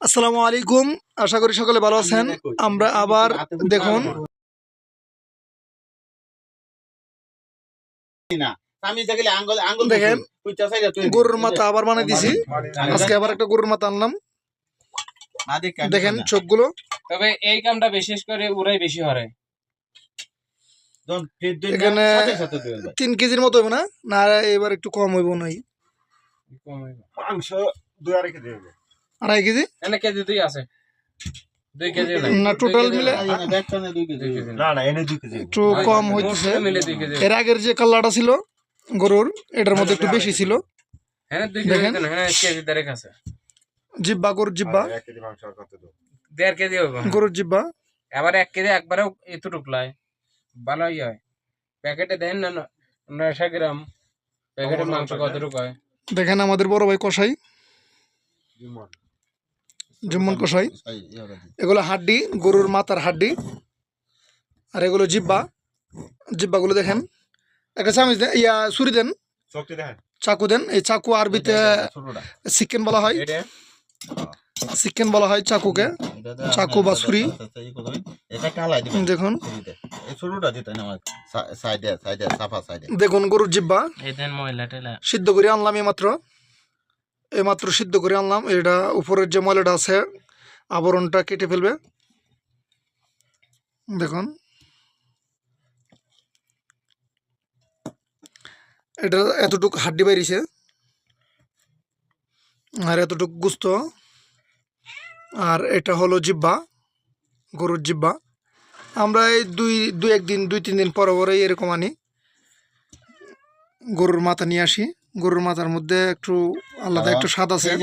আসসালামু আলাইকুম। আশা করি সকলে ভালো আছেন। আমরা আবার দেখুন। আমি দেখলে আঙ্গুল আঙ্গুল দেখেন, গরুর মাথা আবার বানিয়ে দিছি। আজকে আবার একটা গরুর মাথা আনলাম। না দেখে দেখেন চোখগুলো। তবে এই কামটা বিশেষ করে ওরাই বেশি হরে। এখানে- সাথে সাথে তুই তিন কেজির মতো হবে না? না এবার একটু কম হইব নাই। মাংস দুই আড়াই কেজি আড়াই কেজি? এনে কেজি দুই আছে। দুই কেজি না, total মিলে- না না এনে দুই কেজি। একটু কম হইতেছে। এর আগের যে কালারটা ছিল গরুর এটার মধ্যে একটু বেশি ছিল। হ্যাঁ দুই কেজি না, হ্যাঁ কেজি দেড়েক আছে। জিব্বা গরুর জিব্বা। এক কেজি মাংস আর কত দেবো? দেড় কেজি হবে গরুর জিব্বা। এবার এক কেজি একবারে এতটুক লাই ভালোই হয়। প্যাকেটে দেন না না, নয়শো গ্রাম। প্যাকেটে মাংস কতটুকু হয়? দেখেন আমাদের বড় ভাই কষাই জুম্মন কষাই এগুলো হাড্ডি গরুর মাথার হাড্ডি। আর এগুলো জিব্বা। জিব্বাগুলো দেখেন। একটা চামিচ দেন ইয়া ছুরি দেন। চাকু দেন। এই চাকু আরবিতে চিকেন বলা হয়। এটা? চিকেন বলা হয় চাকুকে। চাকু বা ছুরি। এটা কালাই দিবেন। দেখুন। ছুরিতে। এই ছোটটা দিতে না আমার সা- সাইডে সাইডে সাফা সাইডে। দেখুন গরুর জিব্বা। সিদ্ধ করে আনলাম এইমাত্র এইমাত্র সিদ্ধ করে আনলাম। এটা উপরের যে ময়লাটা আছে, আবরণটা কেটে ফেলবে। দেখুন। এটা এতটুক হাড্ডি বাইরিছে। আর এতটুক গুস্ত। আর এটা হলো জিব্বা গরুর জিব্বা আমরা এই দুই দু একদিন, দুই তিন দিন পরে পরে এরকম আনি। গরুর মাথা নিয়ে আসি। গরুর মাথার মধ্যে একটু আলাদা একটু স্বাদ আছে। ইয়ে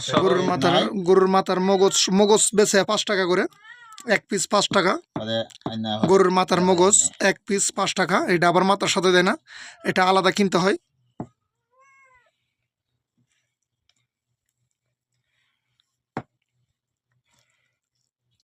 সহ। গরুর মাথার গরুর মাথার মগজ মগজ বেছে পাঁচ টাকা করে। এক পিস পাঁচ টাকা। মানে গরুর মাথার মগজ এক পিস পাঁচ টাকা। এটা আবার মাথার সাথে দেয় না। এটা আলাদা কিনতে হয়।